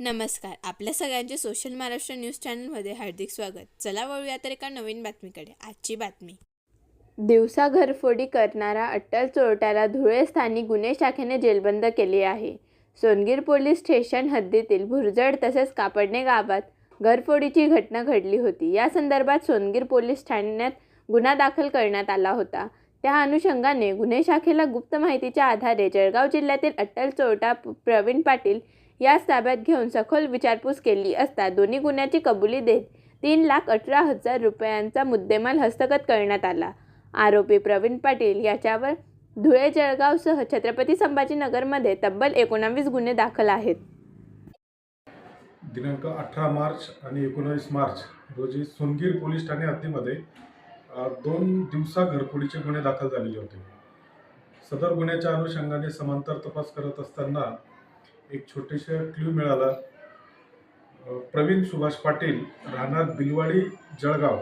नमस्कार. आपल्या सगळ्यांचे सोशल महाराष्ट्र न्यूज चॅनलमध्ये हार्दिक स्वागत. चला वळूया तर एका नवीन बातमीकडे. आजची बातमी. दिवसा घरफोडी करणारा अट्टल चोरट्याला धुळे स्थानिक गुन्हे शाखेने जेलबंद केले आहे. सोनगीर पोलीस स्टेशन हद्दीतील भुरजड तसेच कापडणे गावात घरफोडीची घटना घडली होती. या संदर्भात सोनगीर पोलीस ठाण्यात गुन्हा दाखल करण्यात आला होता. त्या अनुषंगाने गुन्हे शाखेला गुप्त माहितीच्या आधारे जळगाव जिल्ह्यातील अट्टल चोरटा प्रवीण पाटील यास ताब्यात घेऊन सखोल विचारपूस केली असता दोन्ही गुन्ह्याची कबुली देत तीन लाख अठरा हजार रुपयांचा मुद्देमाल हस्तगत करण्यात आला. आरोपी प्रवीण पाटील याच्यावर धुळे जळगावसह छत्रपती संभाजीनगरमध्ये तब्बल एकोणावीस गुन्हे दाखल आहेत. दिनांक अठरा मार्च आणि एकोणावीस मार्च रोजी सोनगीर पोलीस ठाणे हद्दीमध्ये दोन दिवसा घरफोडीचे गुन्हे दाखल झालेले होते. सदर गुन्ह्याच्या अनुषंगाने समांतर तपास करत असताना एक छोटेसे क्ल्यू मिळाला. प्रवीण सुभाष पाटील राहणार बिलवाडी जळगाव.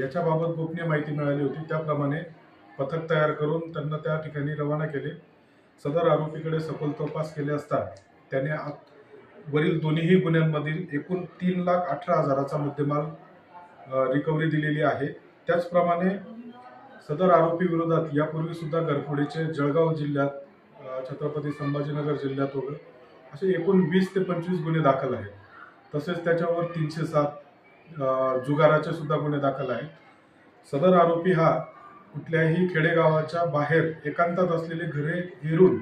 याच्याबाबत गोपनीय माहिती मिळाली होती. त्याप्रमाणे पथक तयार करून त्यांना त्या ठिकाणी रवाना केले. सदर आरोपीकडे सखोल तपास केले असता त्याने आ- वरील दोन्हीही गुन्ह्यांमधील एकूण तीन लाख अठरा हजाराचा मुद्देमाल रिकव्हरी दिलेली आहे. त्याचप्रमाणे सदर आरोपी विरोधात यापूर्वी सुद्धा घरफोडीचे जळगाव जिल्ह्यात छत्रपती संभाजीनगर जिल्ह्यात वगैरे असे एकूण वीस ते पंचवीस गुन्हे दाखल आहेत. तसेच त्याच्यावर तीनशे सात जुगाराचे सुद्धा गुन्हे दाखल आहेत. सदर आरोपी हा कुठल्याही खेडेगावाच्या बाहेर एकांतात असलेली घरे हिरून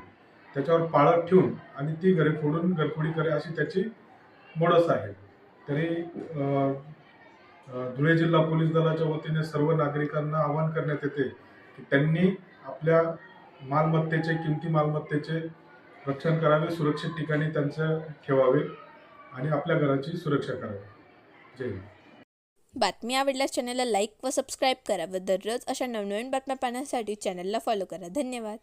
त्याच्यावर पाळत ठेवून आणि ती घरे फोडून घरफोडी करे अशी त्याची मोडस आहे. तरी धुळे जिल्हा पोलीस दलाच्या वतीने सर्व नागरिकांना आवाहन करण्यात येते की त्यांनी आपल्या मालमत्तेचे किमती मालमत्तेचे रक्षण करावे सुरक्षित ठिकाणी त्यांचं ठेवावे आणि आपल्या घराची सुरक्षा करावी. जय हिंद. बातमी आवडल्यास चॅनलला लाईक व सबस्क्राईब करा व दररोज अशा नवनवीन बातम्या पाहण्यासाठी चॅनलला फॉलो करा. धन्यवाद.